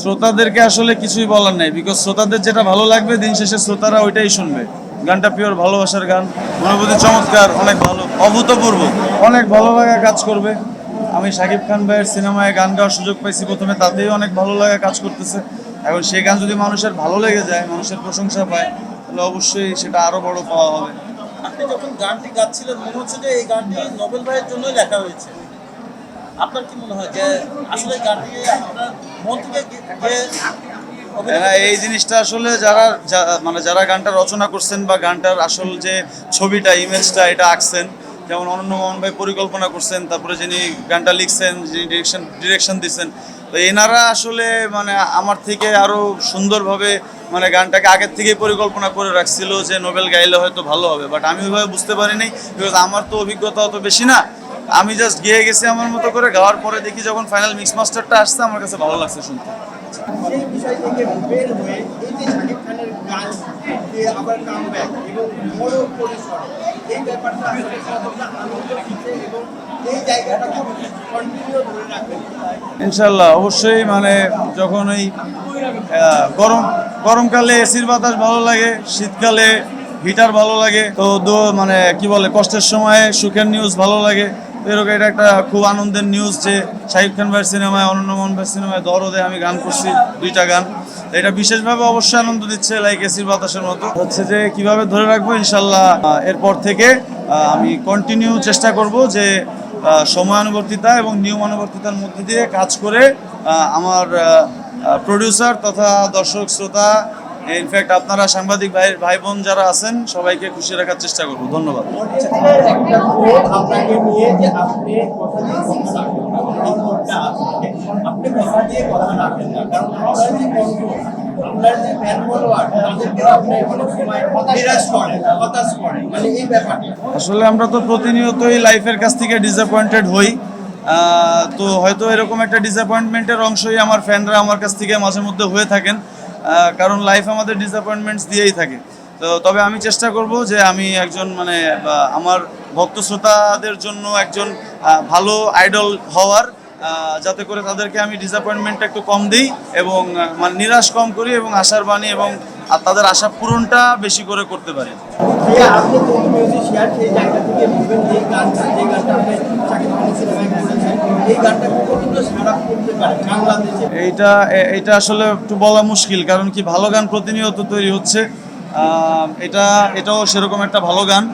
শ্রোতাদেরকে আসলে কিছুই বলার নাই বিকজ শ্রোতাদের যেটা ভালো লাগবে দিন শেষে শ্রোতারা ওইটাই শুনবে। গানটা পিওর ভালোবাসার গান অনুভূতি চমৎকার, অনেক ভালো, অভূতপূর্ব, অনেক ভালো লাগা কাজ করবে। আমি শাকিব খান ভাইয়ের সিনেমায় গান গাওয়ার সুযোগ পাইছি প্রথমে, তাতেই অনেক ভালো লাগা কাজ করতেছে। এখন সেই গান যদি মানুষের ভালো লেগে যায়, মানুষের প্রশংসা পায়, তাহলে অবশ্যই সেটা আরও বড় পাওয়া হবে। আপনি যখন গানটি গাচ্ছিলেন, মনে হচ্ছে যে এই গানটি নোবেল ভাইয়ের জন্যই লেখা হয়েছে। আপনার কি মনে হয় যে আসলে মন থেকে এই জিনিসটা আসলে যারা মানে যারা গানটা রচনা করছেন বা গানটার আসল যে ছবিটা ইমেজটা এটা আঁকছেন, যেমন অনন্য মোহন ভাই পরিকল্পনা করছেন, তারপরে যিনি গানটা লিখছেন, যিনি ডিরেকশন ডিরেকশন দিচ্ছেন তো এনারা আসলে মানে আমার থেকে আরও সুন্দরভাবে মানে গানটাকে আগের থেকেই পরিকল্পনা করে রাখছিল যে নোবেল গাইলে হয়তো ভালো হবে বাট আমি ওইভাবে বুঝতে পারিনি বিকজ আমার তো অভিজ্ঞতা অত বেশি না। আমি জাস্ট গিয়ে গেছি আমার মতো করে গাওয়ার পরে দেখি যখন ফাইনাল মিক্স মাস্টারটা আসছে আমার কাছে ভালো লাগছে শুনতে। সেই বিষয় থেকে বের হয়ে এই যে শাকিব খানের গান আবার কাম ব্যাক এবং বড় পরিসরে এই ব্যাপারটা আসলে কতটা আনন্দ দিচ্ছে এবং এই জায়গাটাকে কন্টিনিউ ধরে রাখবেন ইনশাল্লাহ অবশ্যই মানে যখন ওই আহ, গরম গরমকালে এসির বাতাস ভালো লাগে শীতকালে হিটার ভালো লাগে তো মানে কি বলে কষ্টের সময়ে সুখের নিউজ ভালো লাগে এরকম এটা একটা খুব আনন্দের নিউজ যে শাহিদ খান ভাইয়ের সিনেমায়, অনন্য মোহন ভাইয়ের সিনেমায় দরদে আমি গান করছি, দুইটা গান। এটা বিশেষভাবে অবশ্যই আনন্দ দিচ্ছে লাইক এসির বাতাসের মতো। হচ্ছে যে কীভাবে ধরে রাখব, ইনশাল্লাহ এরপর থেকে আমি কন্টিনিউ চেষ্টা করব যে সময়ানুবর্তিতা এবং নিয়মানুবর্তিতার মধ্যে দিয়ে কাজ করে আমার প্রডিউসার তথা দর্শক, শ্রোতা ইনফ্যাক্ট আপনারা সাংবাদিক ভাই ভাই বোন যারা আছেন, সবাইকে খুশি রাখার চেষ্টা করব। ধন্যবাদ। আসলে আমরা তো প্রতিনিয়তই লাইফের কাছ থেকে ডিসঅ্যাপয়েন্টেড হই। তো হয়তো এরকম একটা ডিসঅ্যাপয়েন্টমেন্টের অংশই আমার ফ্যানরা আমার কাছ থেকে মাঝে মধ্যে হয়ে থাকেন। কারণ লাইফ আমাদের ডিসঅ্যাপয়েন্টমেন্টস দিয়েই থাকে। তো তবে আমি চেষ্টা করব যে আমি একজন মানে আমার ভক্ত শ্রোতাদের জন্য একজন ভালো আইডল হওয়ার যাতে করে তাদেরকে আমি ডিসঅ্যাপয়েন্টমেন্টটা একটু কম দিই এবং মানে নিরাশ কম করি এবং আশার বাণী এবং, আর তাদের আশা পূরণটা বেশি করে করতে পারি। আপনি মিউজিশিয়ান সেই জায়গা থেকে বলবেন এই এই গানটা কতগুলো সারা করতে পারে বাংলাদেশে? এইটা এটা আসলে একটু বলা মুশকিল, কারণ কি ভালো গান প্রতিনিয়ত তৈরি হচ্ছে। এটা, এটাও সেরকম একটা ভালো গান।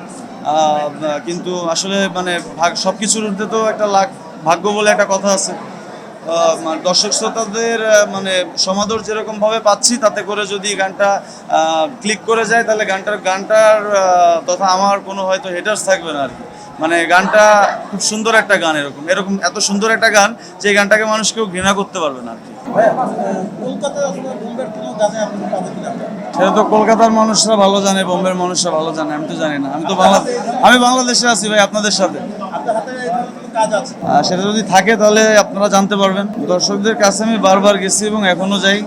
কিন্তু আসলে মানে ভাগ সব কিছুর ঊর্ধ্বে তো একটা লাখ ভাগ্য বলে একটা কথা আছে। মানে দর্শক শ্রোতাদের মানে সমাদর যেরকমভাবে পাচ্ছি, তাতে করে যদি গানটা ক্লিক করে যায়, তাহলে গানটার গানটার তথা আমার কোনো হয়তো হেটার্স থাকবে না আর কি। মানে গানটা খুব সুন্দর একটা গান এরকম। এরকম এত সুন্দর একটা গান যে গানটাকে মানুষ কেউ ঘৃণা করতে পারবে না আর কি। সেটা তো কলকাতার মানুষরা ভালো জানে বোম্বের মানুষরা ভালো জানে আমি তো জানি না। আমি তো বাংলা আমি বাংলাদেশে আছি ভাই আপনাদের সাথে। সেটা যদি থাকে তাহলে আপনারা জানতে পারবেন। দর্শকদের কাছে আমি বারবার গেছি এবং এখনও যাই।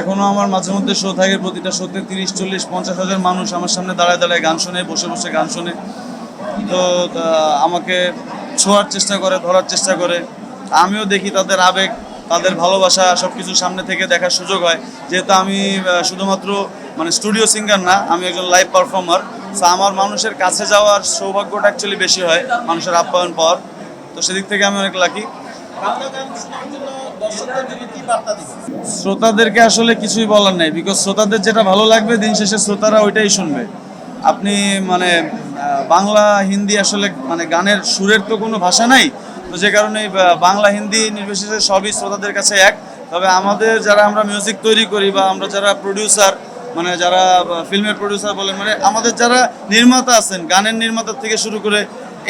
এখনও আমার মাঝে মধ্যে শো থাকে প্রতিটা শোতে তিরিশ চল্লিশ পঞ্চাশ হাজার মানুষ আমার সামনে দাঁড়ায় দাঁড়ায় গান শোনে বসে বসে গান শোনে। তো আমাকে ছোঁয়ার চেষ্টা করে, ধরার চেষ্টা করে। আমিও দেখি তাদের আবেগ, তাদের ভালোবাসা সব কিছু সামনে থেকে দেখার সুযোগ হয়। যেহেতু আমি শুধুমাত্র মানে স্টুডিও সিঙ্গার না, আমি একজন লাইভ পারফর্মার। তো আমার মানুষের কাছে যাওয়ার সৌভাগ্যটা অ্যাকচুয়ালি বেশি হয়, মানুষের আপ্যায়ন পাওয়ার। তো সেদিক থেকে আমি অনেক লাকি শ্রোতাদেরকে আসলে কিছুই বলার নাই বিকজ শ্রোতাদের যেটা ভালো লাগবে, দিন শেষে শ্রোতারা ওইটাই শুনবে। আপনি মানে বাংলা হিন্দি আসলে মানে গানের সুরের তো কোনো ভাষা নাই, তো যে কারণে বাংলা হিন্দি নির্বিশেষে সবই শ্রোতাদের কাছে এক। তবে আমাদের যারা আমরা মিউজিক তৈরি করি বা আমরা যারা প্রডিউসার মানে যারা ফিল্মের প্রডিউসার বলেন মানে আমাদের যারা নির্মাতা আছেন, গানের নির্মাতা থেকে শুরু করে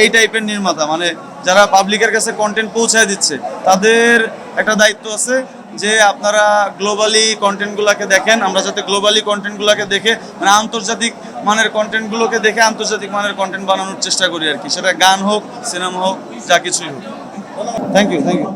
এই টাইপের নির্মাতা মানে যারা পাবলিকের কাছে কন্টেন্ট পৌঁছায় দিচ্ছে, তাদের একটা দায়িত্ব আছে যে আপনারা গ্লোবালি কন্টেন্টগুলোকে দেখেন, আমরা যাতে গ্লোবালি কন্টেন্টগুলোকে দেখে মানে আন্তর্জাতিক মানের কন্টেন্টগুলোকে দেখে আন্তর্জাতিক মানের কন্টেন্ট বানানোর চেষ্টা করি আর কি। সেটা গান হোক সিনেমা হোক, যা কিছুই হোক। Thank you thank you